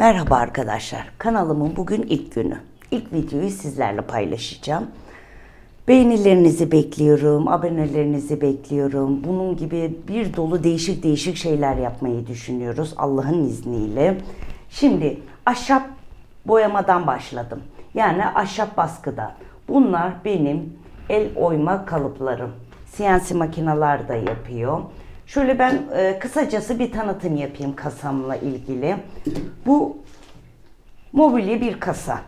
Merhaba arkadaşlar. Kanalımın bugün ilk günü. İlk videoyu sizlerle paylaşacağım. Beğenilerinizi bekliyorum, abonelerinizi bekliyorum. Bunun gibi bir dolu değişik değişik şeyler yapmayı düşünüyoruz Allah'ın izniyle. Şimdi ahşap boyamadan başladım. Yani ahşap baskıda. Bunlar benim el oyma kalıplarım. CNC makineler da yapıyor. Şöyle ben e, kısacası bir tanıtım yapayım kasamla ilgili. Bu mobilya bir kasa.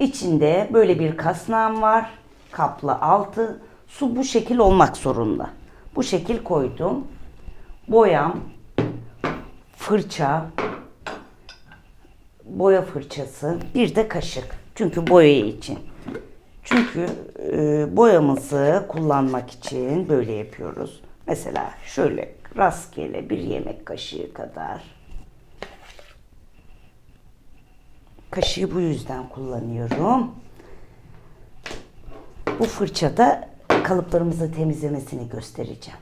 İçinde böyle bir kasnağım var. Kaplı altı. Su bu şekil olmak zorunda. Bu şekil koydum. Boyam, fırça, boya fırçası, bir de kaşık. Çünkü boya için. Çünkü e, boyamızı kullanmak için böyle yapıyoruz. Mesela şöyle rastgele bir yemek kaşığı kadar. Kaşığı bu yüzden kullanıyorum. Bu fırçada kalıplarımızı temizlemesini göstereceğim.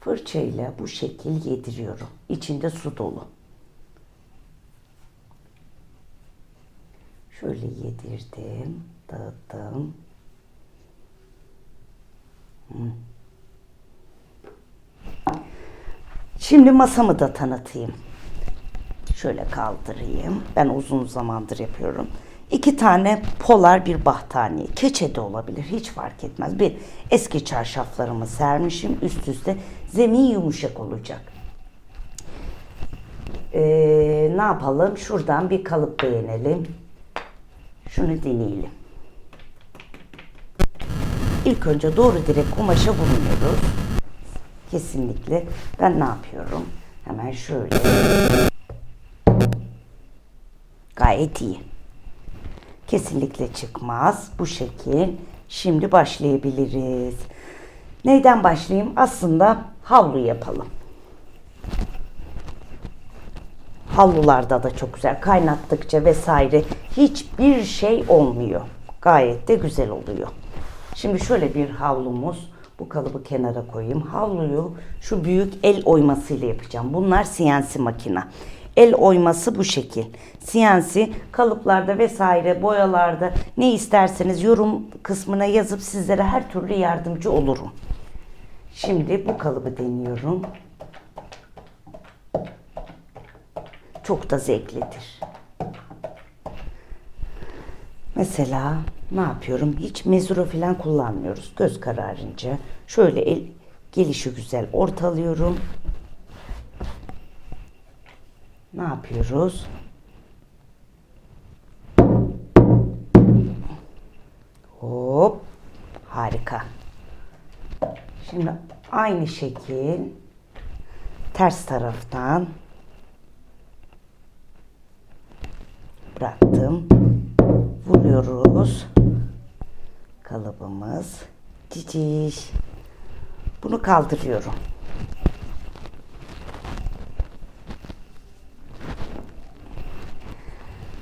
Fırçayla bu şekil yediriyorum. İçinde su dolu. Şöyle yedirdim, dağıttım. Hı. Şimdi masamı da tanıtayım. Şöyle kaldırayım. Ben uzun zamandır yapıyorum. İki tane polar bir battaniye. Keçe de olabilir. Hiç fark etmez. Bir eski çarşaflarımı sermişim üst üste. Zemin yumuşak olacak. Ee, ne yapalım? Şuradan bir kalıp beğenelim. Şunu deneyelim. İlk önce doğru direkt kumaşa vuruyoruz. Kesinlikle. Ben ne yapıyorum? Hemen şöyle. Gayet iyi. Kesinlikle çıkmaz. Bu şekil. Şimdi başlayabiliriz. Neyden başlayayım? Aslında havlu yapalım. Havlularda da çok güzel. Kaynattıkça vesaire hiçbir şey olmuyor. Gayet de güzel oluyor. Şimdi şöyle bir havlumuz. Bu kalıbı kenara koyayım. Havluyu şu büyük el oymasıyla yapacağım. Bunlar CNC makina. El oyması bu şekil. CNC kalıplarda vesaire boyalarda ne isterseniz yorum kısmına yazıp sizlere her türlü yardımcı olurum. Şimdi bu kalıbı deniyorum. Çok da zevklidir. Mesela ne yapıyorum? Hiç mezura falan kullanmıyoruz. Göz kararınca şöyle el gelişi güzel ortalıyorum. Ne yapıyoruz? Hop. Harika. Şimdi aynı şekil ters taraftan bıraktım. Vuruyoruz. Kalıbımız. Ciciş. Bunu kaldırıyorum.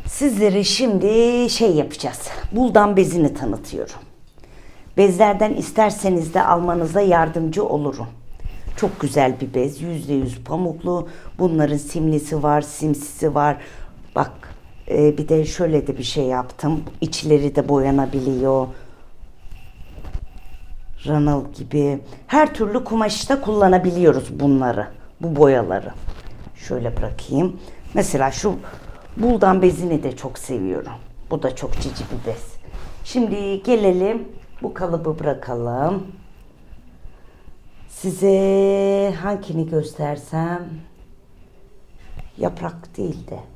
Sizlere şimdi şey yapacağız. Buldan bezini tanıtıyorum. Bezlerden isterseniz de almanıza yardımcı olurum. Çok güzel bir bez. Yüzde yüz pamuklu. Bunların simlisi var, simsisi var. Bak e, bir de şöyle de bir şey yaptım. İçleri de boyanabiliyor. Ranal gibi. Her türlü kumaşta kullanabiliyoruz bunları. Bu boyaları. Şöyle bırakayım. Mesela şu buldan bezini de çok seviyorum. Bu da çok cici bir bez. Şimdi gelelim bu kalıbı bırakalım. Size hangini göstersem yaprak değil de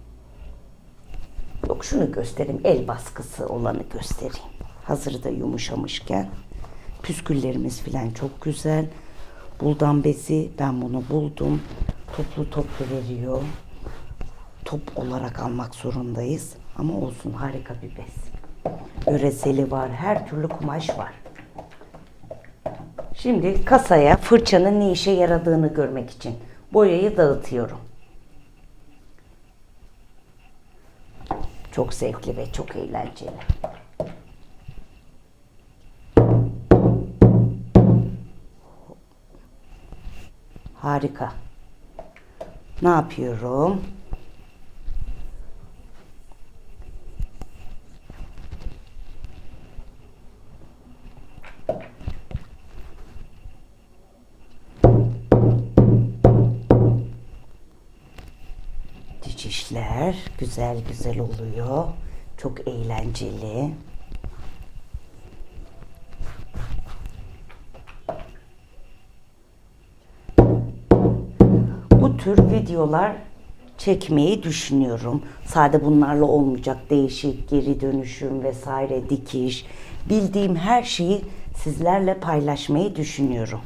yok şunu göstereyim el baskısı olanı göstereyim. Hazır da yumuşamışken püsküllerimiz falan çok güzel. Buldan bezi ben bunu buldum. Toplu toplu veriyor. Top olarak almak zorundayız. Ama olsun harika bir bez. Öreseli var. Her türlü kumaş var. Şimdi kasaya fırçanın ne işe yaradığını görmek için boyayı dağıtıyorum. Çok zevkli ve çok eğlenceli. Harika. Ne yapıyorum? Cicişler güzel güzel oluyor. Çok eğlenceli. Bu tür videolar çekmeyi düşünüyorum. Sade bunlarla olmayacak değişik geri dönüşüm vesaire dikiş. Bildiğim her şeyi sizlerle paylaşmayı düşünüyorum.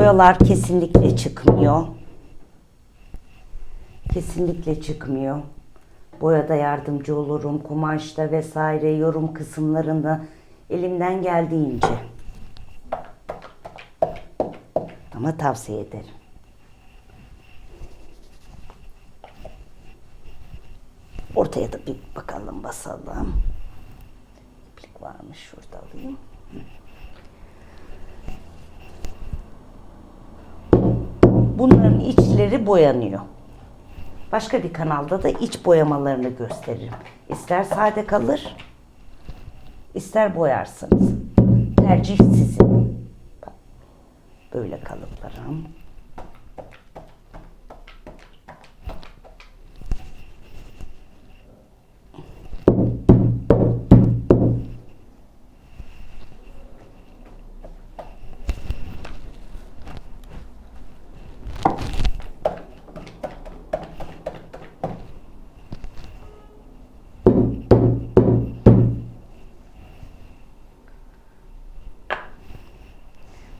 Boyalar kesinlikle çıkmıyor. Kesinlikle çıkmıyor. Boyada yardımcı olurum. Kumaşta vesaire yorum kısımlarında elimden geldiğince. Ama tavsiye ederim. Ortaya da bir bakalım basalım. İplik varmış şurada alayım. Bunların içleri boyanıyor. Başka bir kanalda da iç boyamalarını gösteririm. İster sade kalır, ister boyarsınız. Tercih sizin. Böyle kalıplarım.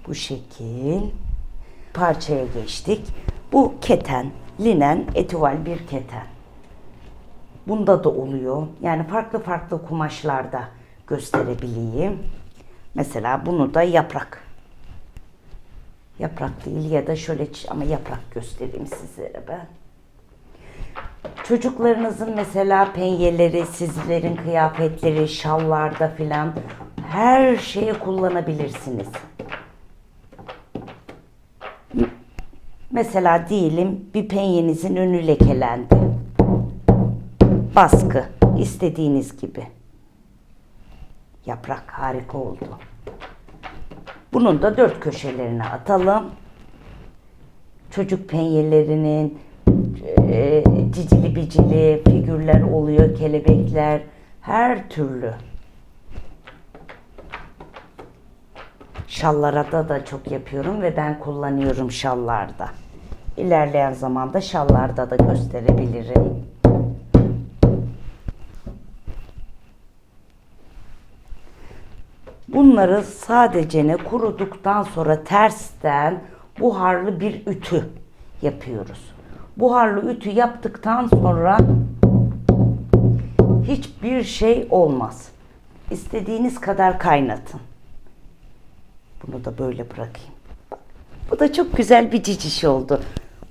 Bu şekil. Parçaya geçtik. Bu keten, linen, etival bir keten. Bunda da oluyor. Yani farklı farklı kumaşlarda gösterebileyim. Mesela bunu da yaprak. Yaprak değil ya da şöyle ama yaprak göstereyim sizlere ben. Çocuklarınızın mesela penyeleri, sizlerin kıyafetleri, şallarda filan her şeye kullanabilirsiniz. Mesela diyelim bir penyenizin önü lekelendi. Baskı istediğiniz gibi. Yaprak harika oldu. Bunun da dört köşelerine atalım. Çocuk penyelerinin e, cicili bicili figürler oluyor, kelebekler, her türlü. Şallara da çok yapıyorum ve ben kullanıyorum şallarda. İlerleyen zamanda şallarda da gösterebilirim. Bunları sadece ne kuruduktan sonra tersten buharlı bir ütü yapıyoruz. Buharlı ütü yaptıktan sonra hiçbir şey olmaz. İstediğiniz kadar kaynatın. Bunu da böyle bırakayım. Bu da çok güzel bir ciciş oldu.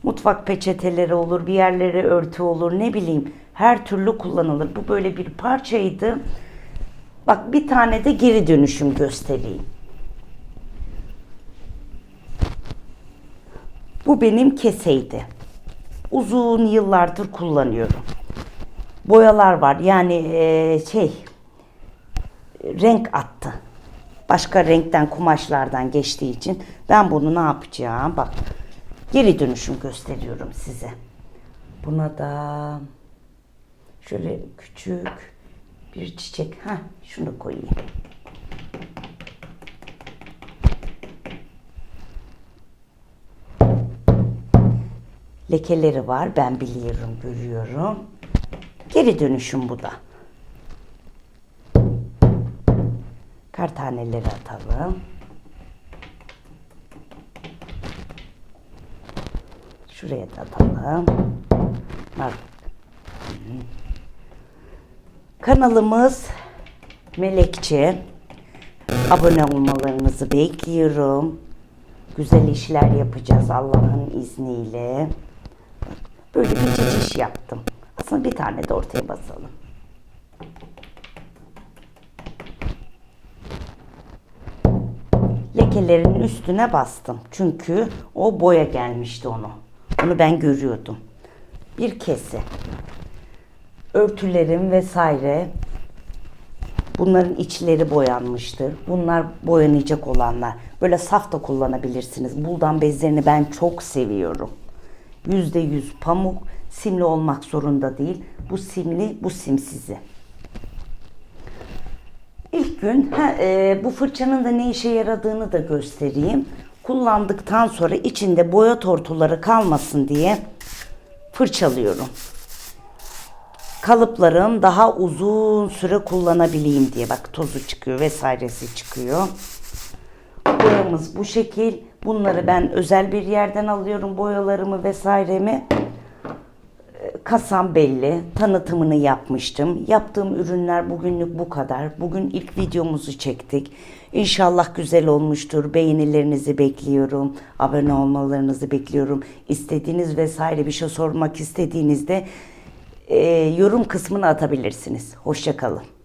Mutfak peçeteleri olur, bir yerlere örtü olur, ne bileyim her türlü kullanılır. Bu böyle bir parçaydı. Bak bir tane de geri dönüşüm göstereyim. Bu benim keseydi. Uzun yıllardır kullanıyorum. Boyalar var. Yani eee, şey renk attı. Başka renkten kumaşlardan geçtiği için ben bunu ne yapacağım? Bak geri dönüşüm gösteriyorum size. Buna da şöyle küçük bir çiçek. Ha, şunu koyayım. Lekeleri var. Ben biliyorum, görüyorum. Geri dönüşüm bu da. Kar taneleri atalım. Şuraya da atalım. Bak. Kanalımız Melekçe. Abone olmalarınızı bekliyorum. Güzel işler yapacağız Allah'ın izniyle. Böyle bir ciciş yaptım. Aslında bir tane de ortaya basalım. lekelerin üstüne bastım. Çünkü o boya gelmişti onu. Onu ben görüyordum. Bir kese. Örtülerim vesaire Bunların içleri boyanmıştır. Bunlar boyanacak olanlar. Böyle saf da kullanabilirsiniz. Buldan bezlerini ben çok seviyorum. %100 pamuk, simli olmak zorunda değil. Bu simli, bu simsizi. İlk gün ha, e, bu fırçanın da ne işe yaradığını da göstereyim. Kullandıktan sonra içinde boya tortuları kalmasın diye fırçalıyorum. Kalıplarım daha uzun süre kullanabileyim diye. Bak tozu çıkıyor vesairesi çıkıyor. Boyamız bu şekil. Bunları ben özel bir yerden alıyorum boyalarımı vesairemi kasam belli. Tanıtımını yapmıştım. Yaptığım ürünler bugünlük bu kadar. Bugün ilk videomuzu çektik. İnşallah güzel olmuştur. Beğenilerinizi bekliyorum. Abone olmalarınızı bekliyorum. İstediğiniz vesaire bir şey sormak istediğinizde e, yorum kısmına atabilirsiniz. Hoşçakalın.